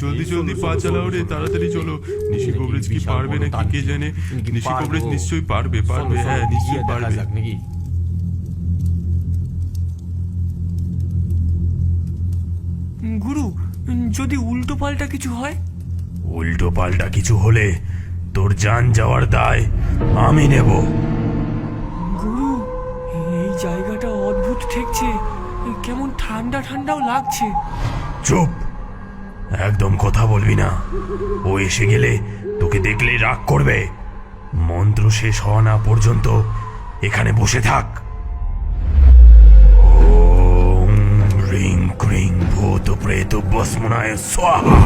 জলদি জলদি পা চালাও রে তাড়াতাড়ি চলো। নিশি কবরেজ কি পারবে নাকি কে জানে? নিশি কবরেজ নিশ্চয়ই পারবে পারবে হ্যাঁ নিশ্চয়ই পারবে। গুরু যদি উল্টো পাল্টা কিছু হয়? উল্টো পাল্টা কিছু হলে তোর জান যাওয়ার দায় আমি নেব। গুরু এই জায়গাটা অদ্ভুত ঠেকছে। কেমন ঠান্ডা ঠান্ডাও লাগছে। চুপ! একদম কথা বলবি না। ও এসে গেলে তোকে দেখলে রাগ করবে। মন্ত্র শেষ হওয়া না পর্যন্ত এখানে বসে থাক। ক্রিং ভূত প্রেত বসমনায় স্বাহা।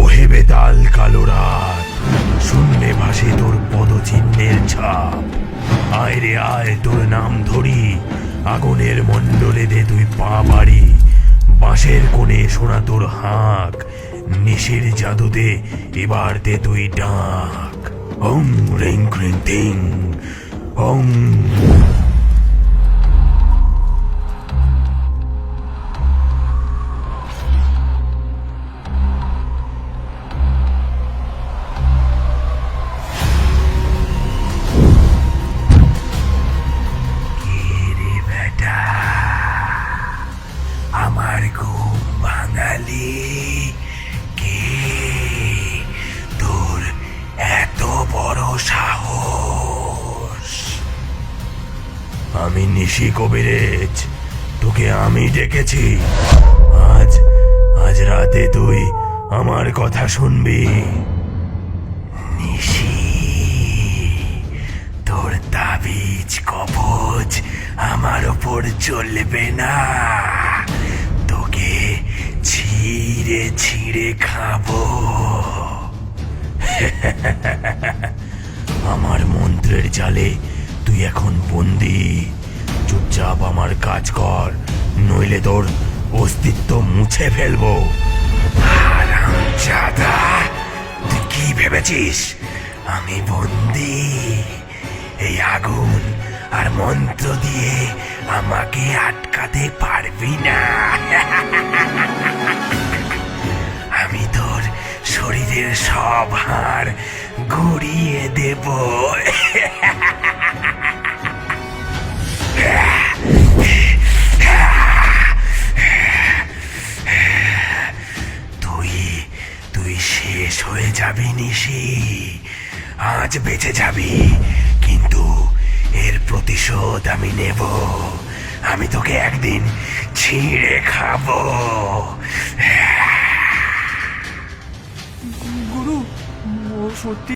ওহে বেতাল কালো রাত, শূন্যে ভাসে তোর পদচিহ্নের ছাপ। আয় রে আয়, তোর নাম ধরি, আগুনের মণ্ডলে দে তুই পা বাড়ি। বাঁশের কোণে শোনা তোর হাঁক, নিশির জাদুতে এবার দে তুই ডাক। ওং রিং ক্রিং টিং ওং আমি নিশি কবিরেজ। তোকে আমি ডেকেছি। আজ আজ রাতে তুই আমার কথা শুনবি। নিশি, তোর তাবিজ কবচ আমার ওপর চলবে না। তোকে ছিঁড়ে ছিঁড়ে খাব। আমার মন্ত্রের জালে এখন বন্দি। চুপচাপ আমার কাজ কর, নইলে তোর অস্তিত্ব মুছে ফেলব। তুই কি ভেবেছিস? আমি বন্দি। এই আগুন আর মন্ত্র দিয়ে আমাকে আটকাতে পারবি না। আমি তোর শরীরের সব হাড় গড়িয়ে দেব। শেষ হয়ে যাবি নিশি। আজ বেঁচে যাবি, কিন্তু এর প্রতিশোধ আমি নেব। আমি তোকে একদিন ছিঁড়ে খাব। গুরু সত্যি